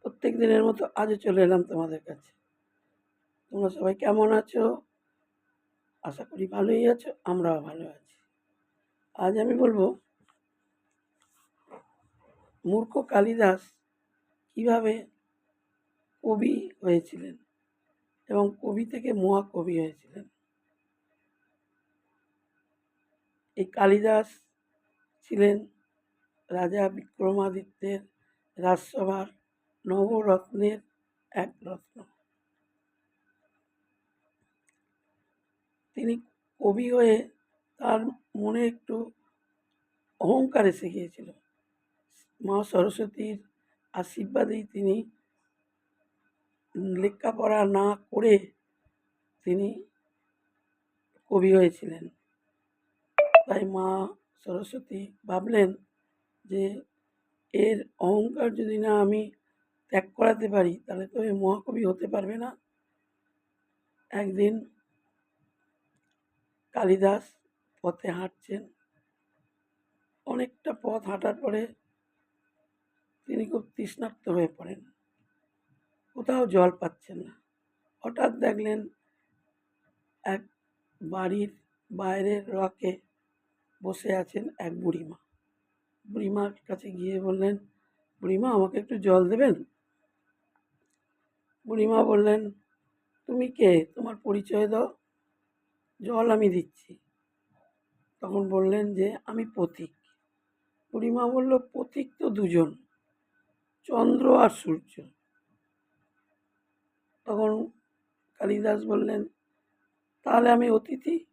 প্রত্যেক দিনের মতো আজও চলে এলাম তোমাদের কাছে। তোমরা সবাই কেমন আছো? আশা করি ভালোই আছো, আমরাও ভালো আছি। আজ আমি বলব, মূর্খ কালিদাস কীভাবে কবি হয়েছিলেন এবং কবি থেকে মহাকবি হয়েছিলেন? এই কালিদাস ছিলেন রাজা বিক্রমাদিত্যের রাজসভার নবরত্নের এক রত্ন তিনি কবি হয়ে তার মনে একটু অহংকার এসে গিয়েছিল মা সরস্বতীর আশীর্বাদেই তিনি লেখাপড়া না করে তিনি কবি হয়েছিলেন। তাই মা সরস্বতী ভাবলেন যে এর অহংকার যদি না আমি ত্যাগ করাতে পারি, তাহলে তো এ মহাকবি হতে পারবে না। একদিন কালিদাস পথে হাঁটছেন। অনেকটা পথ হাঁটার পরে তিনি খুব তৃষ্ণার্ত হয়ে পড়েন। কোথাও জল পাচ্ছেন না। হঠাৎ দেখলেন এক বাড়ির বাইরের রকে বসে আছেন এক বুড়িমা। বুড়িমার কাছে গিয়ে বললেন, বুড়িমা, আমাকে একটু জল দেবেন? বুড়িমা বললেন, তুমি কে? তোমার পরিচয় দাও। জল আমি দিচ্ছি। তখন বললেন যে, আমি পথিক বুড়িমা বলল পথিক তো দুজন, চন্দ্র আর সূর্য। তখন কালিদাস বললেন, তাহলে আমি অতিথি?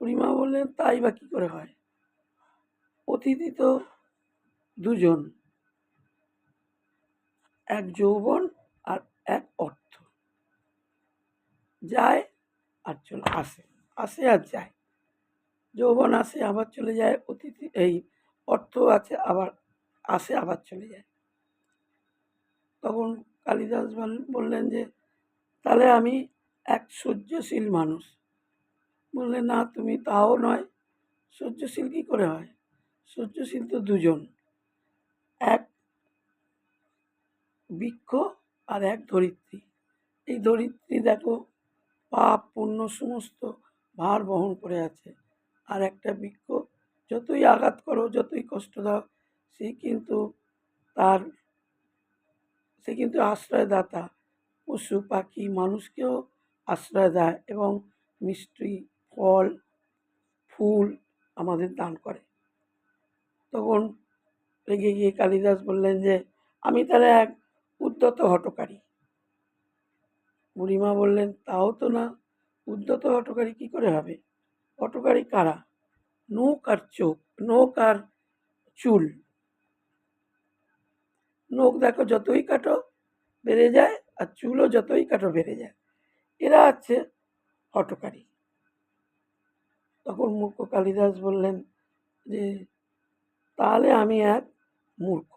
বুড়িমা বললেন, তাই বা কী করে হয়? অতিথি তো দুজন, এক যৌবন আর এক অর্থ। যায় আর চলে, আসে। আসে আর যায়। যৌবন আসে, আবার চলে যায়। অতিথি, এই অর্থ আছে, আবার আসে, আবার চলে যায়। তখন কালিদাস বল- বললেন যে, তাহলে আমি এক সহ্যশীল মানুষ। বললেন, না, তুমি তাও নয়। সহ্যশীল কী করে হয়? সহ্যশীল তো দুজন। এক বৃক্ষ আর এক ধরিত্রী। এই ধরিত্রী দেখো, পাপ, পুণ্য সমস্ত ভার বহন করে আছে। আর একটা বৃক্ষ, যতই আঘাত করো, যতই কষ্ট দাও, সে কিন্তু তার, সে কিন্তু আশ্রয়দাতা। পশু, পাখি, মানুষকেও আশ্রয় দেয় এবং মিষ্টি, ফল, ফুল আমাদের দান করে। তখন রেগে গিয়ে কালিদাস বললেন যে, আমি তাহলে এক উদ্যত হটকারী বুড়িমা বললেন, তাও তো না উদ্যত হটকারী কী করে হবে? হটকারী কারা? নৌক আর চোখ নৌক আর চুল। নখ দেখো যতই কাটো বেড়ে যায় আর চুলও যতই কাটো বেড়ে যায়। এরা আছে হটকারী তখন মূর্খ কালিদাস বললেন যে, তাহলে আমি এক মূর্খ।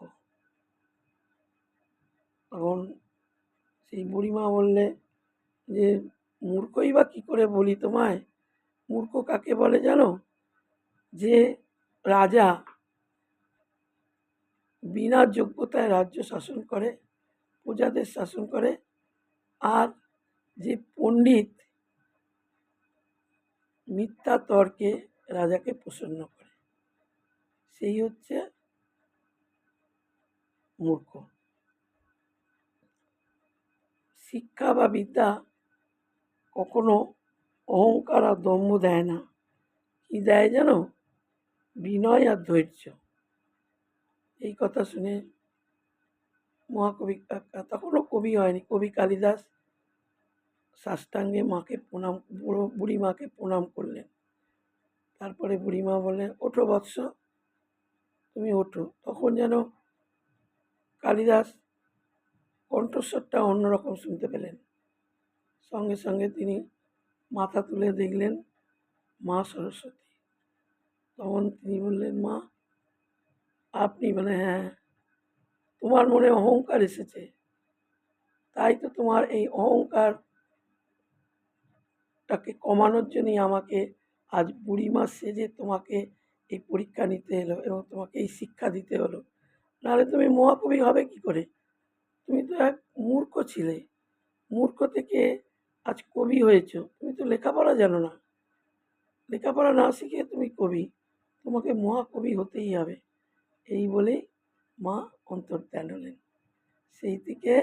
তখন সেই বুড়িমা বললে যে, মূর্খই বা কী করে বলি তোমায়? মূর্খ কাকে বলে জানো? যে রাজা বিনা যোগ্যতায় রাজ্য শাসন করে, প্রজাদের শাসন করে, আর যে পণ্ডিত মিথ্যা তর্কে রাজাকে প্রসন্ন করে। সেই হচ্ছে মূর্খ। শিক্ষা বা বিদ্যা কখনো অহংকার আর দম্ভ দেয় না। কি দেয় যেন বিনয় আর ধৈর্য। এই কথা শুনে মহাকবি তখনও কবি হয়নি, কবি কালিদাস সাষ্টাঙ্গে মাকে প্রণাম, বুড়ো বুড়ি মাকে প্রণাম করলেন। তারপরে বুড়িমা বললেন, ওঠো বৎস, তুমি ওঠো। তখন যেন কালিদাস কণ্ঠস্বরটা অন্যরকম শুনতে পেলেন। সঙ্গে সঙ্গে তিনি মাথা তুলে দেখলেন মা সরস্বতী। তখন তিনি বললেন, মা, আপনি মানে হ্যাঁ তোমার মনে অহংকার এসেছে। তাই তো তোমার এই অহংকারটাকে কমানোর জন্যই আমাকে আজ বুড়িমা সেজে তোমাকে এই পরীক্ষা নিতে এলো এবং তোমাকে এই শিক্ষা দিতে হলো। নাহলে তুমি মহাকবি হবে কি করে? তুমি তো এক মূর্খ ছিলে। মূর্খ থেকে আজ কবি হয়েছ। তুমি তো লেখাপড়া জানো না। লেখাপড়া না শিখে তুমি কবি। তোমাকে মহাকবি হতেই হবে। এই বলেই মা অন্তর্ধান হলেন। সেই থেকে